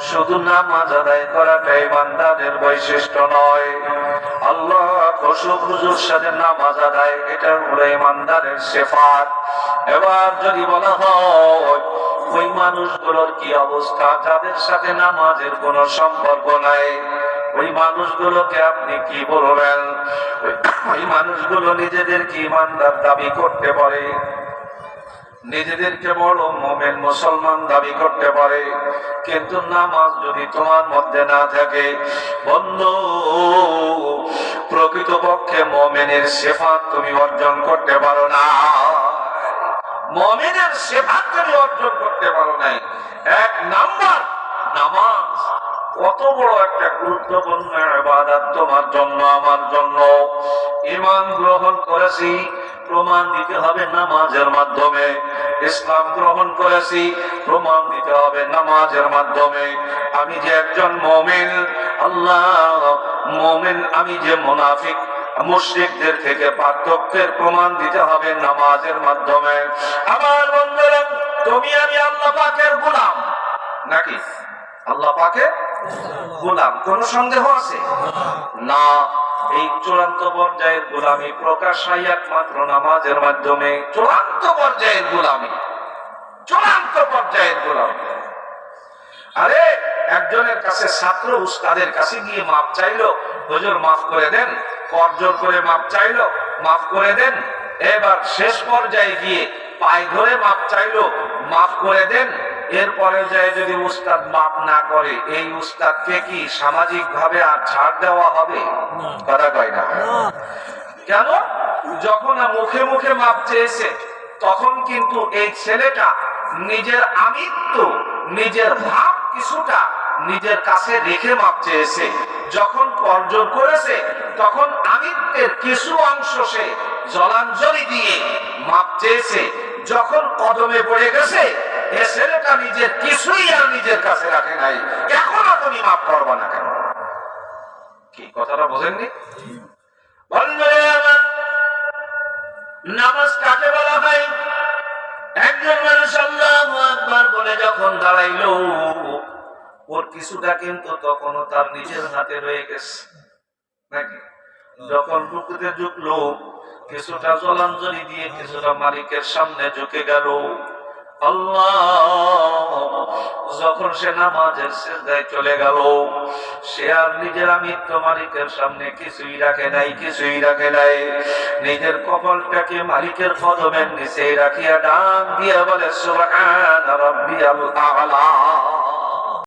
শুধু নামাজ আদায় করাটা ইমানদারের বৈশিষ্ট্য নয়। আল্লাহ খুশু খুজুর সাথে নামাজ আদায়, এটা হলো ইমানদারের সেফাত। এবার যদি বলা হয়, ওই মানুষগুলোর কি অবস্থা? যাদের সাথে নামাজের কোনো সম্পর্ক নাই, ওই মানুষগুলোকে আপনি কি বলবেন? ওই মানুষগুলো নিজেদের কি ইমানদার দাবি করতে পারে? নিজেদেরকে বড় মোমেন মুসলমান দাবি করতে পারে। কিন্তু নামাজ যদি তোমার মধ্যে না থাকে, বন্ধু, প্রকৃতপক্ষে মোমেনের সেফাত তুমি অর্জন করতে পারো না। মমিনের সেবা তুমি অর্জন করতে পারো নাই এক নাম্বার, নামাজ কত বড় একটা গুরুত্বপূর্ণ তোমার জন্য, আমার জন্য। ইমান গ্রহণ করেছি প্রমাণ দিতে হবে নামাজের মাধ্যমে। ইসলাম গ্রহণ করেছি, প্রমাণ দিতে হবে নামাজের মাধ্যমে। আমি যে একজন মমিন, আল্লাহ মমিন, আমি যে মুনাফিক, মুশ্রিকদের থেকে পার্থক্যের প্রমাণ দিতে হবে নামাজের মাধ্যমে। আমার বন্ধুরা, তুমি আমি আল্লাহ পাকের গোলাম। নাকি? আল্লাহ পাকের গোলাম। কোন সন্দেহ আছে? না। এই চূড়ান্ত পর্যায়ের গোলামি প্রকাশ হয় একমাত্র নামাজের মাধ্যমে। চূড়ান্ত পর্যায়ের গোলামি। চূড়ান্ত পর্যায়ের গোলামি। আরে, একজনের কাছে ছাত্র উস্তাদের কাছে গিয়ে মাপ চাইলো, হুজুর মাফ করে দেন, করজোর করে মাপ চাইলো, মাফ করে দেন, এবার শেষ পর্যায়ে গিয়ে পায়ে ধরে মাপ চাইলো, মাফ করে দেন এরপরে যায় যদি উস্তাদ মাপ না করে এই উস্তাদকে কি সামাজিক ভাবে আর ছাড় দেওয়া হবে? কথা কয় না। কেন? যখন মুখে মুখে মাপ চেয়েছে তখন কিন্তু এই ছেলেটা নিজের আমিত্ব নিজের ভাব কিছুটা নিজের কাছে রেখে মাপ চেয়েছে। যখন অর্জন করেছে তখন আমিত্বের কিছু অংশ সে জলাঞ্জলি দিয়ে মাপ চেয়েছে। যখন কদমে পড়ে গেছে, এ ছেলেটা নিজের কিছুই আর নিজের কাছে রাখে নাই। এখনও তুমি মাপ করবা না কেন? কি কথাটা বোঝেননি? নামাজ কাকে বলা হয়? একজন মানুষ আল্লাহ একবার বলে যখন দাঁড়াইলো, ওর কিছুটা কিন্তু তখনও তার নিজের হাতে রয়ে গেছে। নাকি? যখন রুকুতে ঝুঁকলো কিছুটা জলাঞ্জলি দিয়ে কিছুটা মালিকের সামনে ঝুঁকে গেল। যখন সে নামাজের শেষদায় চলে গেল, সে আর নিজের আমিত্ব মালিকের সামনে কিছুই রাখে নাই, কিছুই রাখে নাই। নিজের কপালটাকে মালিকের কদমের নিচে রাখিয়া ডাক দিয়া বলে, সুবহান রাব্বিয়াল আলা।